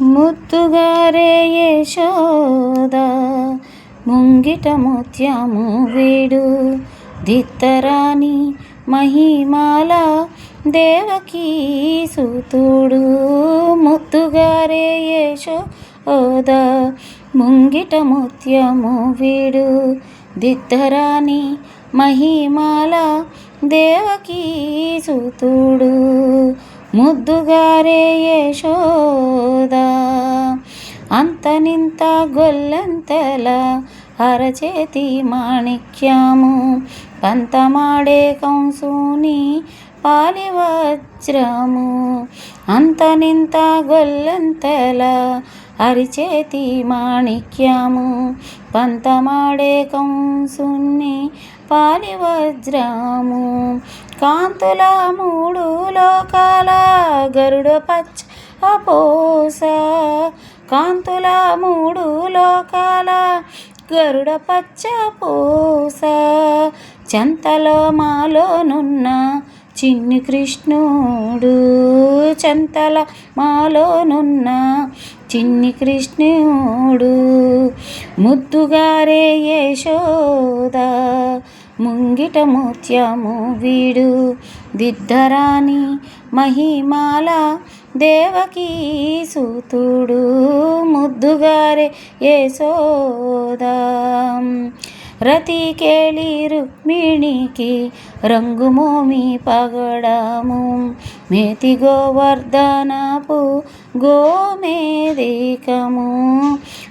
ముత్తుగారే యశోద ముంగిట ముత్యము వీడు. దిత్తరాణి మహిమాల దేవకీ సూతుడు. ముత్తుగారే యశోద ముంగిట ముత్యము వీడు. దిత్తరాణి మహిమాల దేవకీ సూతుడు. ముద్దుగారే యశోదా అంతనింత గొల్లంతెల అరచేతి మాణిక్యము. పంతమాడే కంసుని పాలివజ్రము. అంతనింత గొల్లంతెల అరిచేతి మాణిక్యము. పంతమాడే కంసుని పాలివజ్రము. కాంతుల మూడు లోకాల గరుడ పచ్చ అపోస కాంతుల మూడు లోకాల గరుడ పచ్చ పూస. చెంతలో మాలోనున్న చిన్ని కృష్ణుడు. చెంతల మాలోనున్న చిన్ని కృష్ణుడు. ముద్దుగారే యశోద. ముంగిట ముత్యము వీడు. దిద్దరాని మహిమాల దేవకీ సూతుడు. ముద్దుగారే యశోదా. రతికేళి రుక్మిణికి రంగుమోమి పగడము. మేతి గోవర్ధనపు గోమేదికము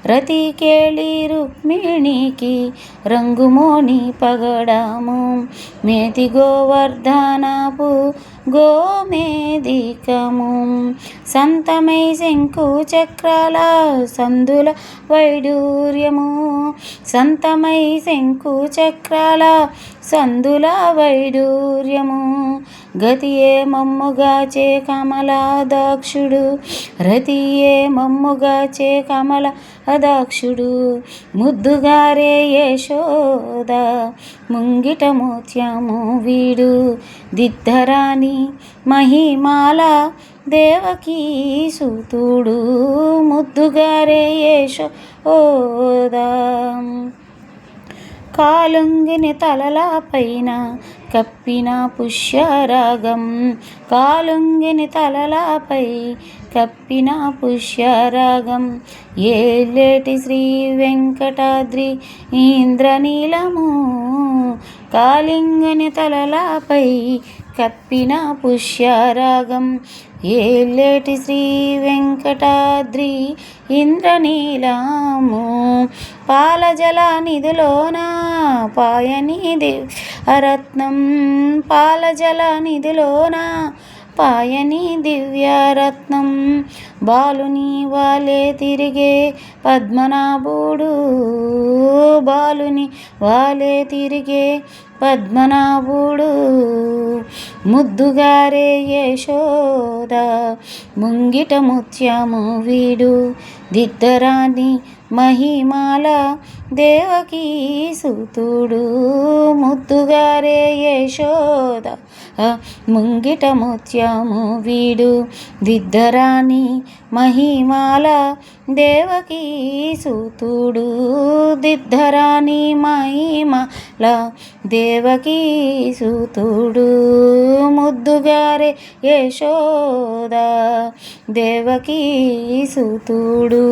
రతికేళి రుక్మిణికి రంగుమోని పగడము. మేతి గోవర్ధనపు గోమేదికము సంతమై శంకు చక్రాల సందుల వైడూర్యము. సంతమై శంకు చక్రాల సందుల వైడూర్యము. గతియే మమ్ముగాచే కమలాదాక్షుడు. రతియే మమ్ముగాచే కమల అదాక్షుడు ముద్దుగారే యశోద. ముంగిట ముత్యము వీడు. దిద్దరాని మహిమాల దేవకీ సూతుడు. ముద్దుగారే యశోదా. కాలుంగిని తలలాపైన కప్పిన పుష్యరాగం. కాలుంగిని తలలాపై కప్పిన పుష్యరాగం. ఏలేటి శ్రీ వెంకటాద్రి ఇంద్రనీలము. కాలింగని తలలాపై కప్పిన పుష్యరాగం. ఏలేటి శ్రీ వెంకటాద్రి ఇంద్రనీలము. పాలజల నిధిలోన పాయని రత్నం పాలజల నిధిలోన పాయని దివ్యరత్నం బాలుని వాలే తిరిగే పద్మనాభుడు బాలుని వాలే తిరిగే పద్మనాభుడు. ముద్దుగారే యశోద ముంగిట ముత్యము వీడు దిద్దరాని మహిమాల దేవకీ సూతుడు ముద్దుగారే యశోద. ముంగిట ముత్యము వీడు దిద్దరాని మహిమాల దేవకీ సూతుడు దిద్దరాని మహిమల దేవకీ సూతుడు ముద్దుగారే యశోద. దేవకీ సూతుడు.